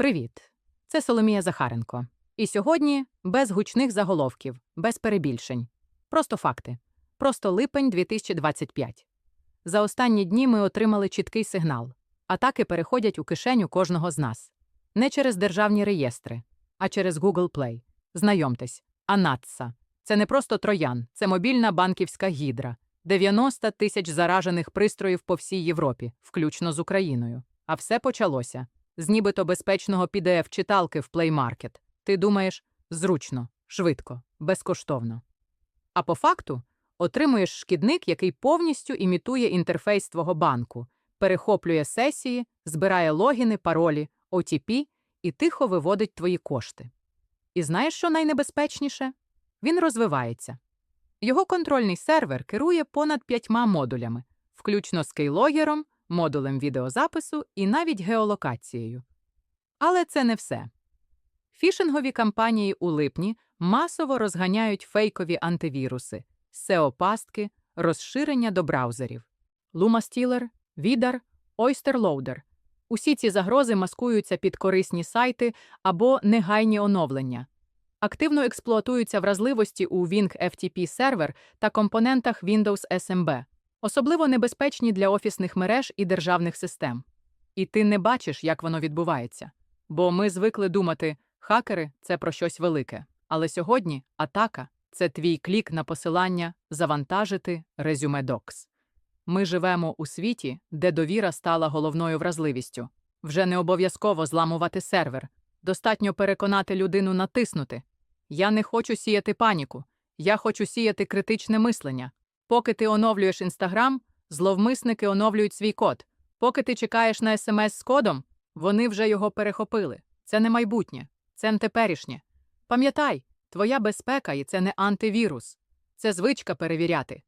Привіт! Це Соломія Захаренко. І сьогодні без гучних заголовків, без перебільшень. Просто факти. Просто липень 2025. За останні дні ми отримали чіткий сигнал. Атаки переходять у кишеню кожного з нас. Не через державні реєстри, а через Google Play. Знайомтесь, Анатса. Це не просто троян, це мобільна банківська гідра. 90 тисяч заражених пристроїв по всій Європі, включно з Україною. А все почалося з нібито безпечного PDF-читалки в Play Market. Ти думаєш зручно, швидко, безкоштовно. А по факту отримуєш шкідник, який повністю імітує інтерфейс твого банку, перехоплює сесії, збирає логіни, паролі, OTP і тихо виводить твої кошти. І знаєш, що найнебезпечніше? Він розвивається. Його контрольний сервер керує понад п'ятьма модулями, включно з кейлогером, модулем відеозапису і навіть геолокацією. Але це не все. Фішингові кампанії у липні масово розганяють фейкові антивіруси, SEO-пастки, розширення до браузерів. LumaStealer, Vidar, OysterLoader. Усі ці загрози маскуються під корисні сайти або негайні оновлення. Активно експлуатуються вразливості у Wing FTP сервер та компонентах Windows SMB, особливо небезпечні для офісних мереж і державних систем. І ти не бачиш, як воно відбувається. Бо ми звикли думати, хакери це про щось велике. Але сьогодні атака це твій клік на посилання завантажити резюме Docs. Ми живемо у світі, де довіра стала головною вразливістю. Вже не обов'язково зламувати сервер. Достатньо переконати людину натиснути. Я не хочу сіяти паніку, я хочу сіяти критичне мислення. Поки ти оновлюєш Інстаграм, зловмисники оновлюють свій код. Поки ти чекаєш на смс з кодом, вони вже його перехопили. Це не майбутнє, це не теперішнє. Пам'ятай, твоя безпека і це не антивірус, це звичка перевіряти.